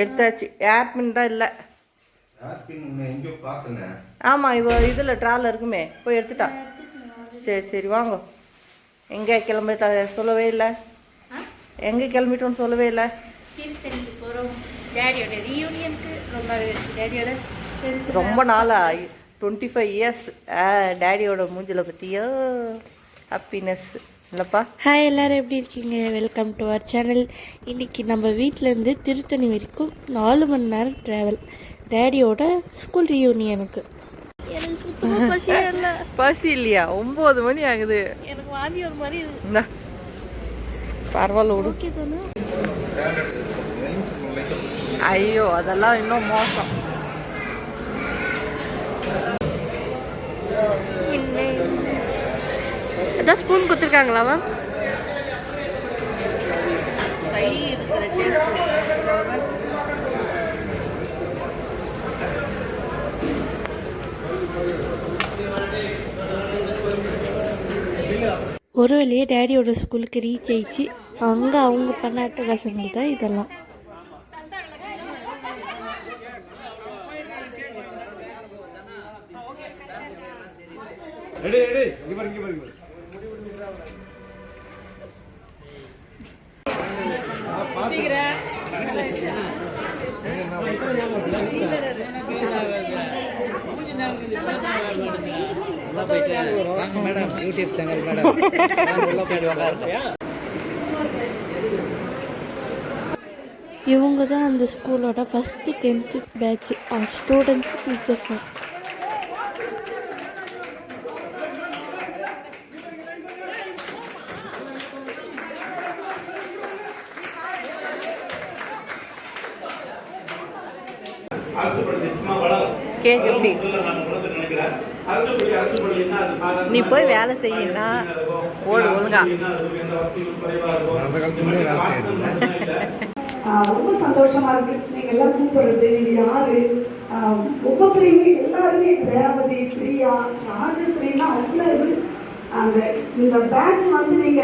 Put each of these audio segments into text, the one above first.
எடுத்தாச்சு. ஏர்பின் தான் இல்லை. ஆமாம் இவ இதில் ட்ராலில் இருக்குமே. போய் எடுத்துட்டா. சரி சரி வாங்க. எங்கே கிளம்பிட்டா சொல்லவே இல்லை. எங்கே கிளம்பிட்டோன்னு சொல்லவே இல்லை. ரொம்ப நாளா டுவெண்ட்டி ஃபைவ் இயர்ஸ் டேடியோட மூஞ்சில பற்றியோ ஹாப்பினஸ் இல்லைப்பா. ஹாய் எல்லாரும் எப்படி இருக்கீங்க? வெல்கம் டு அவர் சேனல் இன்னைக்கு நம்ம வீட்டிலேருந்து திருத்தணி வரைக்கும் நாலு மணி நேரம் ட்ராவல் டேடியோட ஸ்கூல் ரீயூனியனுக்கு பசி இல்லையா? ஒம்பது மணி ஆகுது. எனக்கு வாந்தி ஒரு மாதிரி பரவாயில்ல தானே? ஐயோ அதெல்லாம் இன்னும் மோசம். அதான் ஸ்பூன் கொடுத்துருக்காங்களா மேம் ஒரு வழியே டேடியோட ஸ்கூலுக்கு ரீச் ஆயிடுச்சு. அங்கே அவங்க பண்ண அட்டகாசங்கள் தான் இதெல்லாம். Ready ready. இங்க பாருங்க இங்க பாருங்க வாங்க மேடம் யூடியூப் சேனல் மேடம் இவங்க தான் அந்த ஸ்கூலோட first tenth batch students teachers cake எப்படி? நீ போய் வேலை செய்யினா ஓடு ஒழுங்கா. ரொம்ப சந்தோஷமா இருக்கு. நீங்க எல்லாம் கூப்பிடுறது நீங்க யாரு? ஒவ்வொருத்தரையுமே எல்லாருமே ரேவதி பிரியா ராஜஸ்ரீனா அவ்வளவு அந்த இந்த பேட்ச் வந்து நீங்க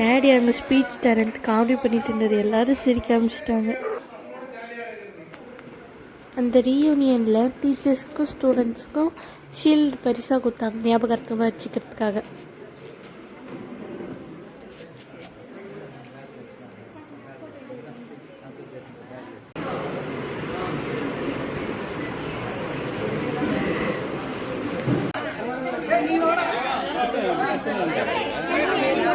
டேடி அங்கே ஸ்பீச் டேலண்ட் காமெடி பண்ணிட்டு இருந்தது எல்லாரும் சிரிக்க ஆரம்பிச்சிட்டாங்க. அந்த ரீயூனியனில் டீச்சர்ஸ்க்கும் ஸ்டூடெண்ட்ஸ்க்கும் ஷீல்டு பரிசாக கொடுத்தாங்க. ஞாபகார்த்தமாக வச்சுக்கிறதுக்காக.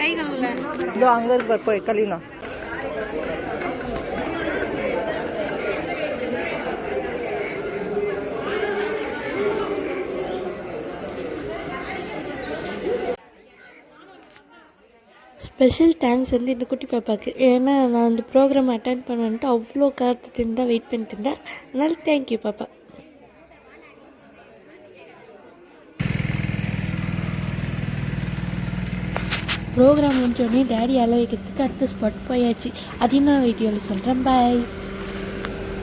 கை கழுவல இதோ அங்கே இருக்க போய் கழியணும் ஸ்பெஷல் தேங்க்ஸ் வந்து இந்த குட்டி பாப்பாவுக்கு ஏன்னா நான் அந்த ப்ரோக்ராம் அட்டன் பண்ணன்ட்டு அவ்வளோ காத்துட்டு தான் வெயிட் பண்ணிட்டு இருந்தேன். அதனால தேங்க்யூ பாப்பா. ப்ரோக்ராம் முடிஞ்சோடனே டேடி அலை வைக்கிறதுக்கு அடுத்த ஸ்பாட் போயாச்சு. அதையும் நான் வீடியோவில் சொல்கிறேன் பாய்